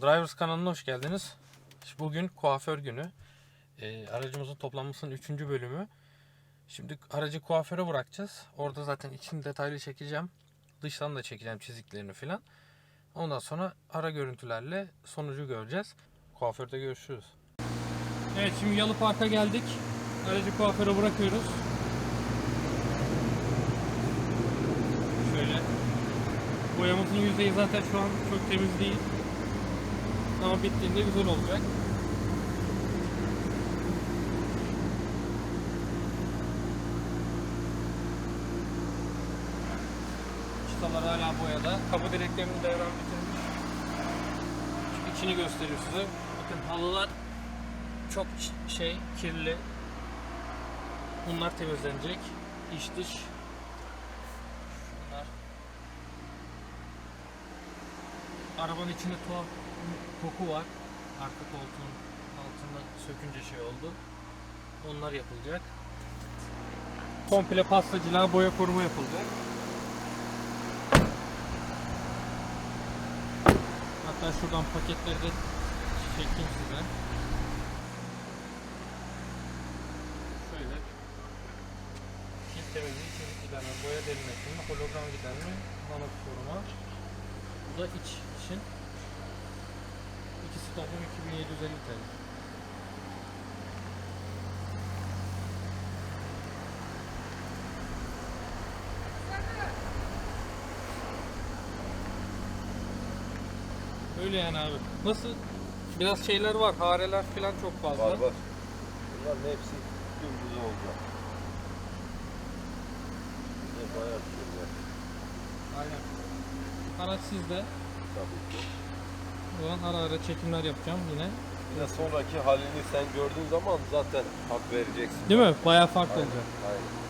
Drivers kanalına hoş geldiniz. Bugün kuaför günü. Ee, aracımızın toplanmasının 3. bölümü. Şimdi aracı kuaföre bırakacağız. Orada zaten içini detaylı çekeceğim. Dıştan da çekeceğim çiziklerini filan. Ondan sonra ara görüntülerle sonucu göreceğiz. Kuaförde görüşürüz. Evet şimdi Yalı Park'a geldik. Aracı kuaföre bırakıyoruz. Şöyle. Boyamızın yüzeyi zaten şu an çok temiz değil. Ama bittiğinde güzel olacak. Çıtalar hala boyada. Kapı direklerini devran bitirmiş. Şu içini gösteriyor size. Bakın halılar çok şey kirli. Bunlar temizlenecek. İç dış. Şunlar. Arabanın içinde tuhaf koku var. Arka koltuğun altında sökünce şey oldu. Onlar yapılacak. Komple pastacılığa boya koruma yapılacak. Hatta şuradan paketleri de çekeyim size. Şöyle. Temizliği, çizik giderme, boya derinleştirme, hologram giderme, nano koruma. Bu da iç için. İkisi toplam 2750 TL. Öyle yani abi. Nasıl? Biraz şeyler var, hareler falan çok fazla. Var var. Bunların hepsi dümdüz olacak. Ne bayağı bir şey var. Aynen. Araç sizde. Tabii ki. Zaman ara ara çekimler yapacağım yine. Yine sonraki halini sen gördüğün zaman zaten hak vereceksin. Değil mi? Bayağı farklı Aynen, olacak. Aynen.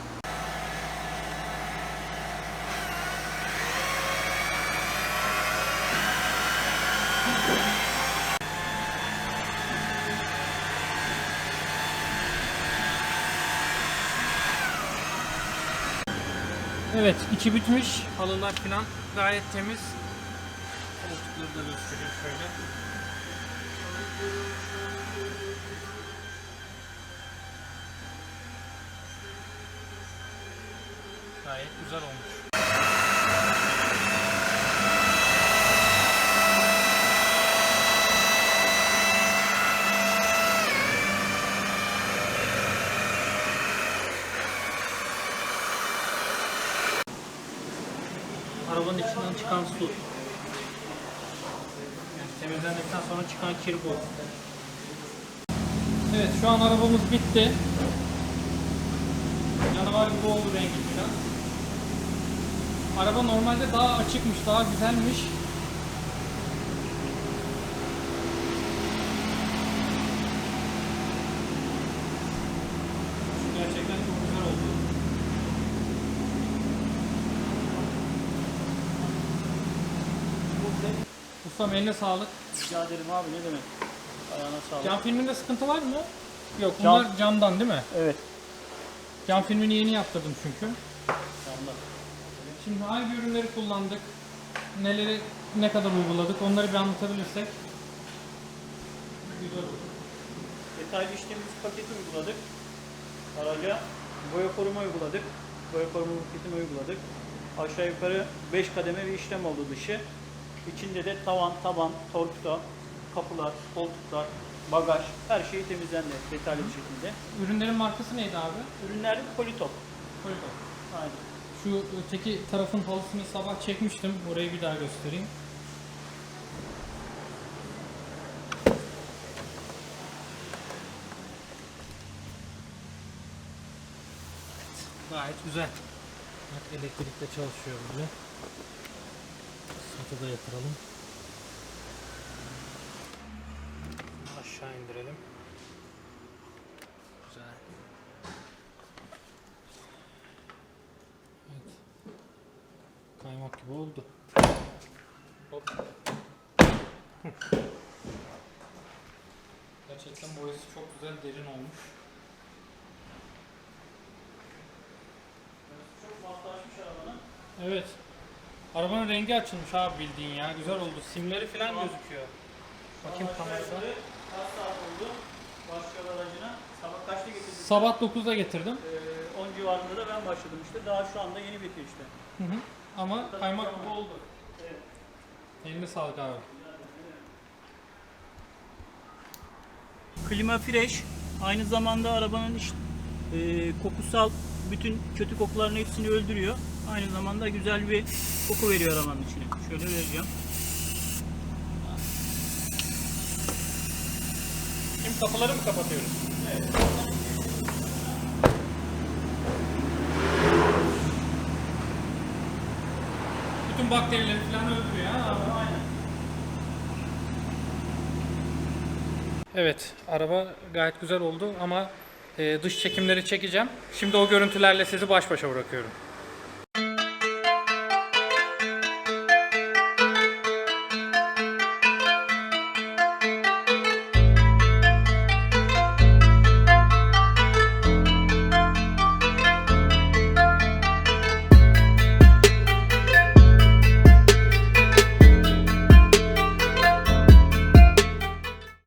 Evet, içi bitmiş. Halılar falan gayet temiz. Koltukları da göstereyim şöyle. Gayet güzel olmuş. Arabanın içinden çıkan su. Temizlendikten sonra çıkan kir bu. Evet şu an arabamız bitti. Canavar gibi oldu rengi falan. Araba normalde daha açıkmış, daha güzelmiş. Gerçekten çok güzel oldu. Ustam eline sağlık. Rica ederim abi ne demek. Ayağına sağlık. Cam filminde sıkıntı var mı? Yok Cam- bunlar camdan değil mi? Evet. Cam filmini yeni yaptırdım çünkü. Camda. Şimdi hangi ürünleri kullandık? Neleri ne kadar uyguladık? Onları bir anlatabilirsek. Güzel olur. Detaylı işlemimiz paketi uyguladık. Araca boya koruma uyguladık. Boya koruma paketini uyguladık. Aşağı yukarı 5 kademe bir işlem oldu dışı. İçinde de tavan, taban, torpido, kapılar, koltuklar, bagaj her şeyi temizlendi detaylı bir şekilde. Ürünlerin markası neydi abi? Ürünlerde Politop. Koyko. Aynen. Şu öteki tarafın halısını sabah çekmiştim. Orayı bir daha göstereyim. Gayet güzel. Bak elektrikle çalışıyor böyle. Satı da yatıralım. Aşağı indirelim. Güzel. Evet. Kaymak gibi oldu. Hop. Gerçekten boyası çok güzel derin olmuş. Çok masajmış arabanın. Evet. Arabanın rengi açılmış abi bildiğin ya. Güzel oldu. Simleri falan Tamam. gözüküyor. Bakayım kamerada. Kaç saat oldu? Başka aracına. Sabah kaçta getirdin? Sabah 9'da getirdim. Ee, 10 civarında da ben başladım işte. Daha şu anda yeni bitiyor işte. Hı hı. Ama kaymak gibi oldu. Evet. Eline sağlık abi. Klima fresh. Aynı zamanda arabanın iş, e, kokusal bütün kötü kokuların hepsini öldürüyor. Aynı zamanda güzel bir koku veriyor arabanın içine. Şöyle vereceğim. Şimdi kapıları mı kapatıyoruz? Bütün bakterileri falan öldürüyor ha. Evet, araba gayet güzel oldu ama e, dış çekimleri çekeceğim. Şimdi o görüntülerle sizi baş başa bırakıyorum.